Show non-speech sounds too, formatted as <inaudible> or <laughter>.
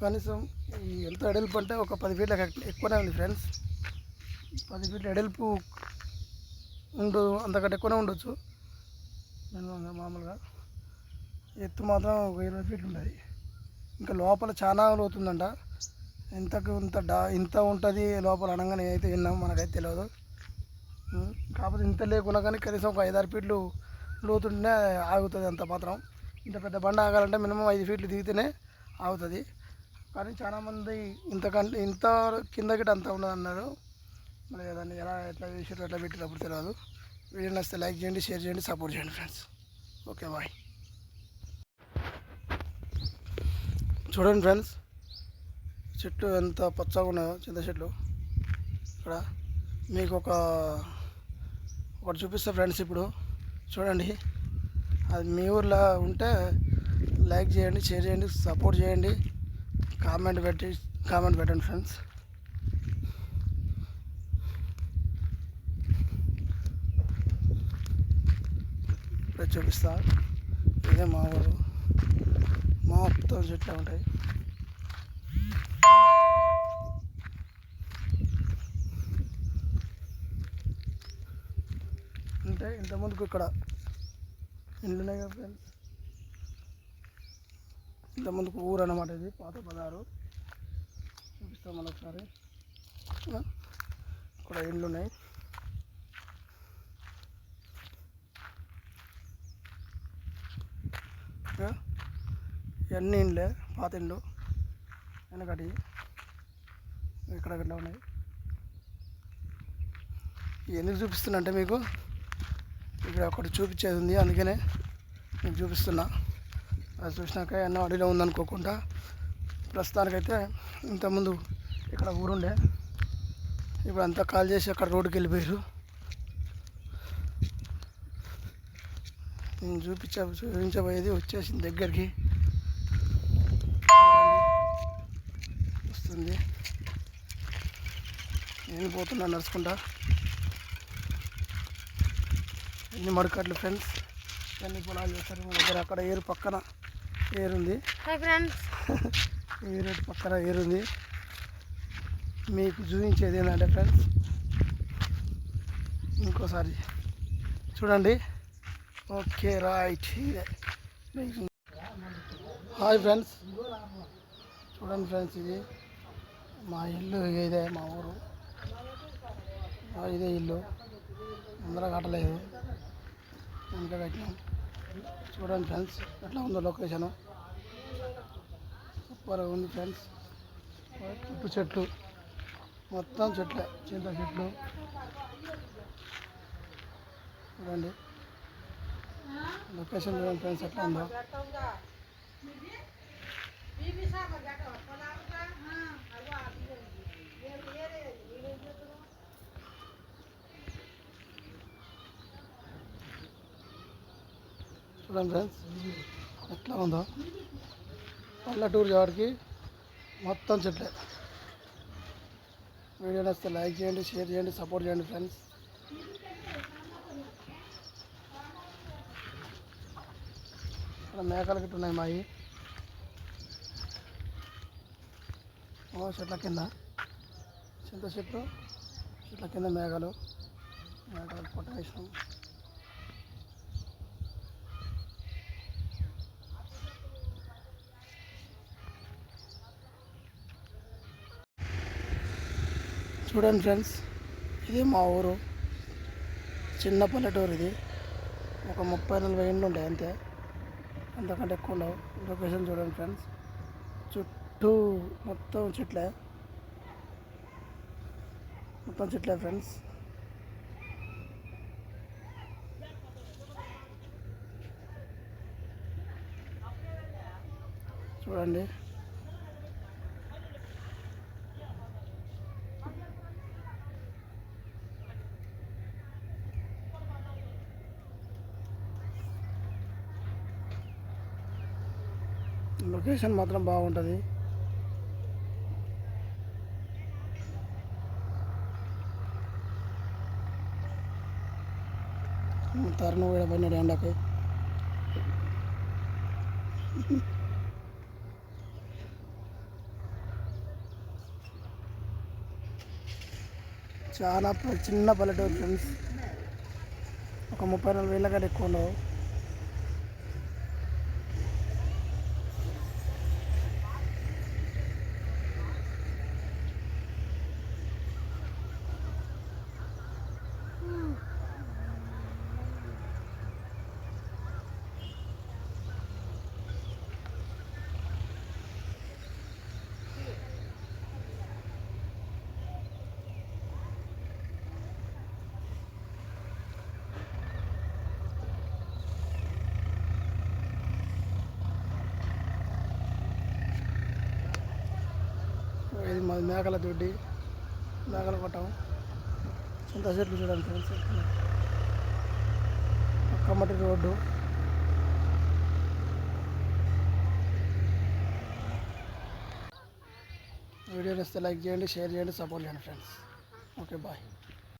కనీసం ఈ ఎంత ఎడల్పు అంటే ఒక పది ఫీట్ల ఎక్కువనే ఉంది ఫ్రెండ్స్. పది ఫీట్ల ఎడల్పు ఉండు అంతకంటే ఎక్కువనే ఉండొచ్చు. మినిమంగా మామూలుగా ఎత్తు మాత్రం ఒక ఇరవై ఫీట్లు ఉంటుంది ఇంకా లోపల చాలా లోతుందంట ఇంతకు ఇంత డా ఇంత ఉంటుంది లోపల అనగానే అయితే విన్నాం మనకైతే తెలియదు కాకపోతే ఇంత లేకున్నా కానీ కనీసం ఒక ఐదారు ఫీట్లు లోతుంటేనే ఆగుతుంది అంత మాత్రం. ఇంత పెద్ద బండ ఆగాలంటే మినిమం ఐదు ఫీట్లు దిగితేనే ఆగుతుంది. కానీ చాలామంది ఇంతకంటే ఇంత కింద అంత ఉండదు అన్నారు మరి దాన్ని ఎలా ఎట్లా చేసారు ఎట్లా పెట్టినప్పుడు తెలియదు వీడియో నచ్చితే లైక్ చేయండి షేర్ చేయండి సపోర్ట్ చేయండి ఫ్రెండ్స్. Okay bye. చూడండి ఫ్రెండ్స్ చెట్టు ఎంత పచ్చగా ఉన్నాయో చింత చెట్లు. ఇక్కడ మీకు ఒక ఒకటి చూపిస్తా ఫ్రెండ్స్ ఇప్పుడు. చూడండి అది మీ ఊర్లో ఉంటే లైక్ చేయండి షేర్ చేయండి సపోర్ట్ చేయండి. కామెంట్ పెట్టి కామెంట్ పెట్టండి ఫ్రెండ్స్ ఇప్పుడే చూపిస్తా. ఇదే మా ఊరు. మొత్తం చెట్లు ఉంటాయి. అంటే ఇంతకుముందుకు ఇక్కడ ఇండ్లు ఉన్నాయి కదా ఫ్రెండ్స్ ఇంతకుముందుకు ఊరు అన్నమాట ఇది పాత పదారు చూపిస్తాం మనం ఒకసారి. ఇక్కడ ఇండ్లు ఉన్నాయి. ఆ, ఇవన్నీ ఇండ్లే పాత ఇండ్లు. వెనకటి ఇక్కడ ఇట్లా ఉన్నాయి? ఎందుకు చూపిస్తున్నా అంటే మీకు? ఇక్కడ ఒకటి చూపించేది ఉంది అందుకనే మీకు చూపిస్తున్నా. అది చూసినాక ఎన్నో అడవిలో ఉందనుకోకుండా ప్రస్తుతానికైతే ఇంతకుముందు ఇక్కడ ఊరుండే. ఇప్పుడు అంతా కాల్ చేసి అక్కడ రోడ్డుకి వెళ్ళిపోయారు నేను చూపించ చూపించబోయేది వచ్చేసింది దగ్గరికి. వస్తుంది. నేను పోతున్నా నడుచుకుంటా. ఎన్ని మడకట్లు ఫ్రెండ్స్ ఎన్ని పొలాలు చేస్తారు? మా దగ్గర అక్కడ ఏరు పక్కన. ఏరుంది. Hi friends. <laughs> ఏరు పక్కన ఏరుంది. మీకు చూపించేది ఏంటంటే ఫ్రెండ్స్ ఇంకోసారి చూడండి. Okay right. ఇదే. Hi friends. చూడండి ఫ్రెండ్స్ ఇది. మా ఇల్లు ఇదే మా ఊరు. ఇదే ఇల్లు. ముందర కట్టలేదు. వెనక కట్టినాం. చూడండి ఫ్రెండ్స్ ఎట్లా ఉందో లొకేషను? సూపర్గా ఉంది ఫ్రెండ్స్. చుట్టూ చెట్లు మొత్తం చెట్లే చింత చెట్లు. చూడండి. లొకేషన్ చూడండి ఫ్రెండ్స్ ఎట్లా ఉందో. చూడండి ఫ్రెండ్స్ ఎట్లా ఉందో. పల్లెటూరు వాడికి మొత్తం చెట్లే. వీడియో నచ్చితే లైక్ చేయండి షేర్ చేయండి సపోర్ట్ చేయండి ఫ్రెండ్స్. ఇక్కడ మేకలు గిట్ట ఉన్నాయి మావి ఓ చెట్ల కింద. చింత చెట్లు చెట్ల కింద మేఘాలు మేఘాలు పొట్టేసాం చూడండి ఫ్రెండ్స్ ఇది మా ఊరు. చిన్న పల్లెటూరు ఇది. ఒక ముప్పై నలభై ఇండ్లు ఉంటాయి అంతే. అంతకంటే ఎక్కువ ఉండవు. లొకేషన్ చూడండి ఫ్రెండ్స్. చుట్టూ మొత్తం చెట్లే. మొత్తం చెట్లే ఫ్రెండ్స్. చూడండి. లొకేషన్ మాత్రం బాగుంటుంది. తరుణ్ కూడా పోయినాడు ఎండకు. చాలా చిన్న పల్లెటూరు ఫ్రెండ్స్ ఒక ముప్పై నలభై ఏళ్ళ కంటే ఎక్కువ ఉండవు. ఇది మా మేకల దొడ్డి మేకల కొట్టం సొంత చెట్లు చూడండి ఫ్రెండ్స్ కమ్మటి రోడ్డు. వీడియో నచ్చితే లైక్ చేయండి షేర్ చేయండి సపోర్ట్ చేయండి ఫ్రెండ్స్. Okay bye.